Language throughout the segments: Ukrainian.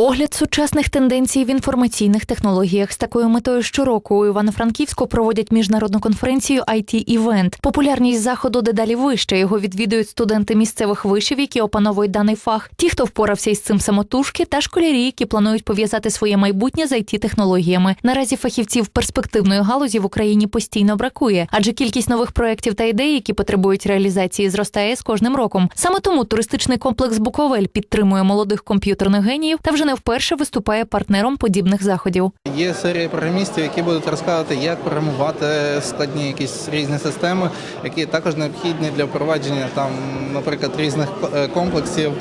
Огляд сучасних тенденцій в інформаційних технологіях з такою метою щороку у Івано-Франківську проводять міжнародну конференцію IT Event. Популярність заходу дедалі вища. Його відвідують студенти місцевих вишів, які опановують даний фах. Ті, хто впорався із цим самотужки, та школярі, які планують пов'язати своє майбутнє з it технологіями. Наразі фахівців перспективної галузі в Україні постійно бракує, адже кількість нових проєктів та ідей, які потребують реалізації, зростає з кожним роком. Саме тому туристичний комплекс Буковель підтримує молодих комп'ютерних геніїв та вже не вперше виступає партнером подібних заходів. Є серія програмістів, які будуть розказувати, як програмувати складні якісь різні системи, які також необхідні для впровадження там, наприклад, різних е, комплексів.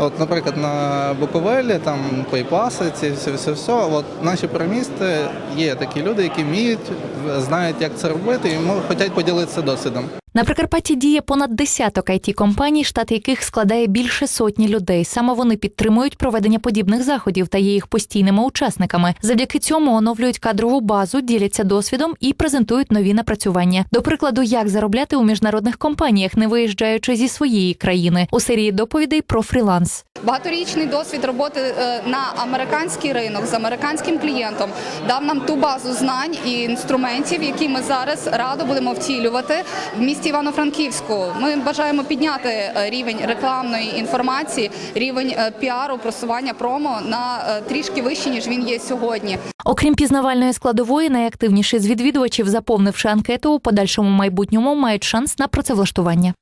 От, наприклад, на Буковелі там пейпаси, ці все, все, все. От наші програмісти є такі люди, які вміють, знають, як це робити, і хочуть поділитися досвідом. На Прикарпатті діє понад десяток it компаній, штат яких складає більше сотні людей. Саме вони підтримують проведення подібних заходів та є їх постійними учасниками. Завдяки цьому оновлюють кадрову базу, діляться досвідом і презентують нові напрацювання. До прикладу, як заробляти у міжнародних компаніях, не виїжджаючи зі своєї країни. У серії доповідей про фріланс. Багаторічний досвід роботи е, на американський ринок з американським клієнтом дав нам ту базу знань і інструментів, які ми зараз радо будемо втілювати в місті Івано-Франківську. Ми бажаємо підняти е, рівень рекламної інформації, рівень е, піару, просування промо на е, трішки вище ніж він є сьогодні. Окрім пізнавальної складової, найактивніші з відвідувачів, заповнивши анкету, у подальшому майбутньому мають шанс на працевлаштування.